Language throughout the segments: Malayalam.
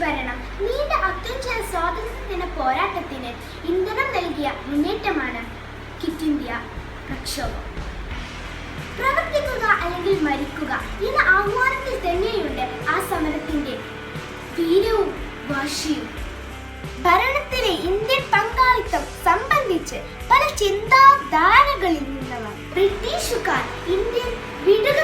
ഭരണം. നീണ്ട അത്യുജ്ജല സ്വാതന്ത്ര്യദിന പോരാട്ടത്തിന് ഇന്ധനം നൽകിയ മുന്നേറ്റമാണ് കിറ്റ് ഇന്ത്യ പ്രക്ഷോഭം. പ്രവർത്തിക്കുക അല്ലെങ്കിൽ മരിക്കുക എന്ന ആഹ്വാനത്തിൽ തന്നെയുണ്ട് ആ സമരത്തിന്റെ തീരവും വാശിയും. ഭരണത്തിലെ ഇന്ത്യൻ പങ്കാളിത്തം സംബന്ധിച്ച് പല ചിന്താധാരകളിൽ നിന്നവർ. ബ്രിട്ടീഷുകാർ ഇന്ത്യൻ വിടുക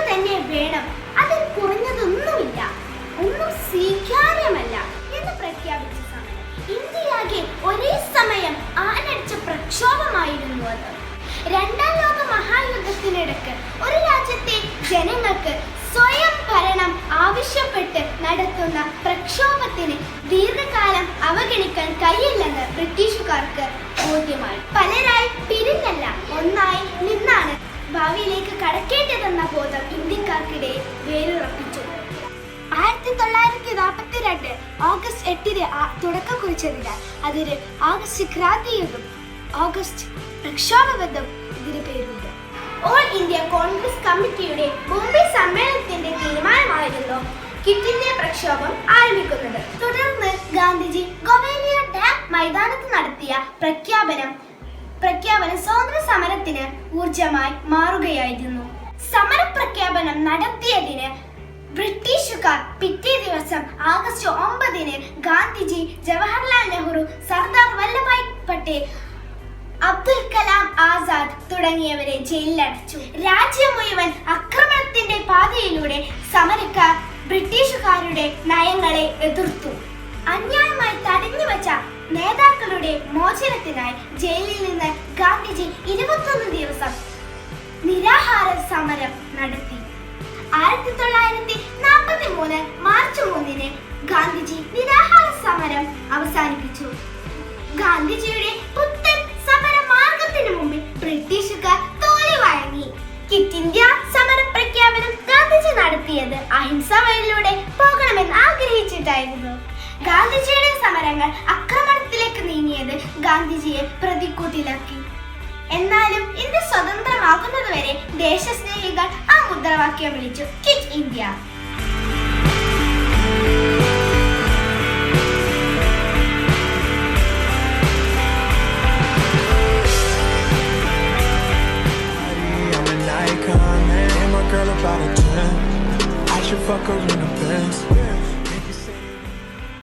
ഒരേ സമയം ആനടിച്ച പ്രക്ഷോഭമായിരുന്നു അത്. രണ്ടാം ലോക മഹായുദ്ധത്തിനിടക്ക് ഒരു രാജ്യത്തെ ജനങ്ങൾക്ക് സ്വയം ഭരണം ആവശ്യപ്പെട്ട് നടത്തുന്ന പ്രക്ഷോഭത്തിന് ദീർഘകാലം അവഗണിക്കാൻ കഴിയില്ലെന്ന് ബ്രിട്ടീഷുകാർക്ക് ബോധ്യമായി. പലരായി പിരിഞ്ഞല്ല ഒന്നായി നിന്നാണ് ഭാവിയിലേക്ക് കടക്കേണ്ടതെന്ന ബോധം ഇന്ത്യക്കാർക്കിടയിൽ വേരുറപ്പിച്ചു ആയിരത്തി തൊള്ളായിരത്തി നാൽപ്പത്തി ഓഗസ്റ്റ് എട്ടിന് തുടക്കം കുറിച്ചതിനാൽ അതിന് ആഗസ്റ്റ് ക്രാന്തി എന്നും ഓഗസ്റ്റ് പ്രക്ഷോഭബന്ധം ഇതിന് പേരുണ്ട്. ഓൾ ഇന്ത്യ കോൺഗ്രസ് കമ്മിറ്റിയുടെ ബോംബെ സമ്മേളനത്തിന്റെ തീരുമാനമായിരുന്നു കിറ്റിന്റെ പ്രക്ഷോഭം ആരംഭിക്കുന്നത്. തുടർന്ന് ഗാന്ധിജി ഗൊവേലിയ ഡാം മൈതാനത്ത് നടത്തിയ പ്രഖ്യാപനം പ്രഖ്യാപനം സ്വാതന്ത്ര്യ സമരത്തിന് ഊർജമായി മാറുകയായിരുന്നു. സമര പ്രഖ്യാപനം നടത്തിയതിന് ബ്രിട്ടീഷുകാർ പിറ്റേ ദിവസം ആഗസ്റ്റ് ഒമ്പതിന് ഗാന്ധിജി ജവഹർലാൽ നെഹ്റു സർദാർ വല്ലഭായ് പട്ടേൽ അബ്ദുൽ കലാം ആസാദ് തുടങ്ങിയവരെ ജയിലിലടച്ചു. രാജ്യം മുഴുവൻ ആക്രമണത്തിന്റെ പാതയിലൂടെ സമരക്കാർ ബ്രിട്ടീഷുകാരുടെ നയങ്ങളെ എതിർത്തു. അന്യായമായി തടഞ്ഞു വച്ച നേതാക്കളുടെ മോചനത്തിനായി ജയിലിൽ നിന്ന് ഗാന്ധിജി ഇരുപത്തൊന്ന് ദിവസം നിരാഹാര സമരം നടത്തി. ആയിരത്തി തൊള്ളായിരത്തി നാൽപ്പത്തി മൂന്ന് മാർച്ച് മൂന്നിന് ഗാന്ധിജി നിരാഹാര സമരം അവസാനിപ്പിച്ചു. ഗാന്ധിജിയുടെ പുത്തൻ സമര മാർഗത്തിന് മുമ്പിൽ ബ്രിട്ടീഷുകാർ തോലി വഴങ്ങി. കിറ്റ് ഇന്ത്യ സമര പ്രഖ്യാപനം ഗാന്ധിജി നടത്തിയത് അഹിംസ വഴിയിലൂടെ പോകണമെന്ന് ആഗ്രഹിച്ചിട്ടായിരുന്നു. ഗാന്ധിജിയുടെ സമരങ്ങൾ ആക്രമണത്തിലേക്ക് നീങ്ങിയത് ഗാന്ധിജിയെ പ്രതിക്കൂട്ടിലാക്കി. എന്നാലും ഇന്ത്യ സ്വതന്ത്രമാകുന്നതുവരെ ദേശസ്നേഹികൾ മുദ്രാവാക്യം വിളിച്ചു quit India I'm an icon, man. And my girl about a 10. I should fuck her in